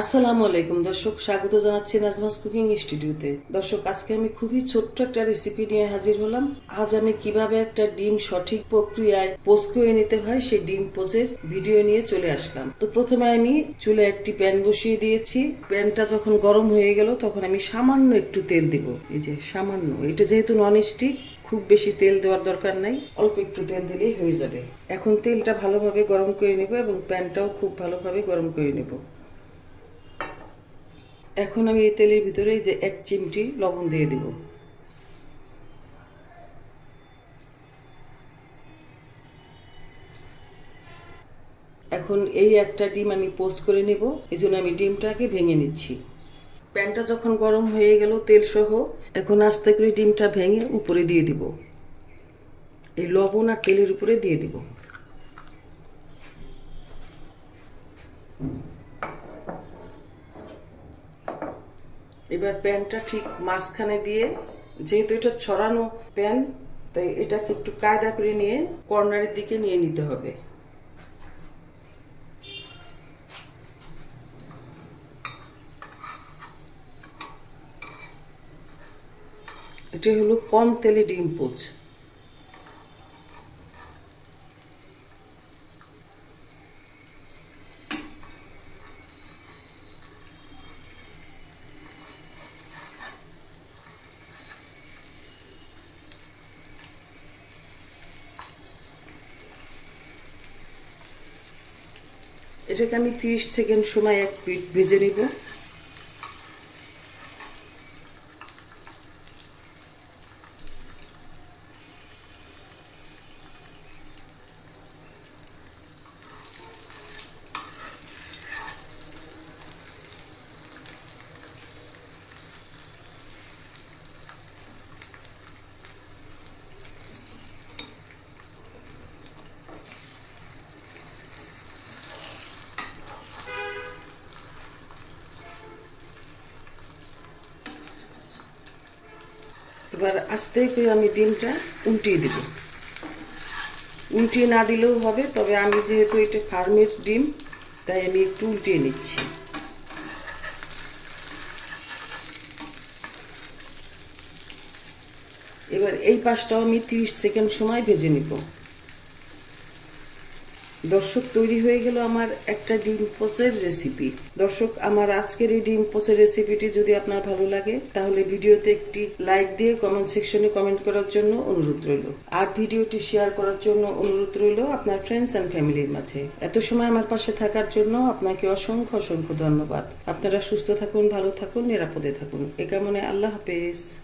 আসসালামু আলাইকুম, দর্শক, স্বাগত জানাচ্ছি নাজমাস কুকিং স্টুডিওতে। দর্শক, আজকে আমি খুবই ছোট্ট একটা রেসিপি নিয়ে হাজির হলাম। আজ আমি কীভাবে একটা ডিম সঠিক প্রক্রিয়ায় পোস্ট করে নিতে হয় সেই ডিম পোচের ভিডিও নিয়ে চলে আসলাম। তো প্রথমে আমি চুলে একটি প্যান বসিয়ে দিয়েছি। প্যানটা যখন গরম হয়ে গেল, তখন আমি সামান্য একটু তেল দিব। এই যে সামান্য, এটা যেহেতু নন স্টিক খুব বেশি তেল দেওয়ার দরকার নাই। অল্প একটু তেল দিলেই হয়ে যাবে। এখন তেলটা ভালোভাবে গরম করে নেব এবং প্যানটাও খুব ভালোভাবে গরম করে নেব। এখন আমি এই তেলের ভিতরে যে এক চিমটি লবণ দিয়ে দিব। এখন এই একটা ডিম আমি পোস্ট করে নেব, এই জন্য আমি ডিমটাকে ভেঙে নিচ্ছি। প্যানটা যখন গরম হয়ে গেল, তেল সহ, এখন আস্তে করে ডিমটা ভেঙে উপরে দিয়ে দিব। এই লবণ আর তেলের উপরে দিয়ে দিব। এবার প্যানটা ঠিক মাঝখানে দিয়ে, যেহেতু এটা ছড়ানো প্যান, তাই এটাকে একটু কায়দা করে নিয়ে কর্নারের দিকে নিয়ে নিতে হবে। এটা হলো কম তেলে ডিম পোচ। এটাকে আমি তিরিশ সেকেন্ড সময় এক পিঠ ভেজে নিব। এবার আস্তে করে আমি ডিমটা উল্টিয়ে দেব। উল্টিয়ে না দিলেও হবে, তবে আমি যেহেতু এটা ফার্মের ডিম, তাই আমি একটু উল্টিয়ে নিচ্ছি। এবার এই পাশটাও আমি তিরিশ সেকেন্ড সময় ভেজে নিব। দর্শক তৈরি হয়ে গেল আমার একটা ডিম পোচের রেসিপি দর্শক, আমার আজকের এই ডিম পোচের রেসিপিটি যদি আপনার ভালো লাগে, তাহলে ভিডিওতে একটি লাইক দিয়ে কমেন্ট সেকশনে কমেন্ট করার জন্য অনুরোধ রইল। আর ভিডিওটি শেয়ার করার জন্য অনুরোধ রইল আপনার ফ্রেন্ডস অ্যান্ড ফ্যামিলির মাঝে। এত সময় আমার পাশে থাকার জন্য আপনাকে অসংখ্য অসংখ্য ধন্যবাদ। আপনারা সুস্থ থাকুন, ভালো থাকুন, নিরাপদে থাকুন। এ কামনে আল্লাহ হাফেজ।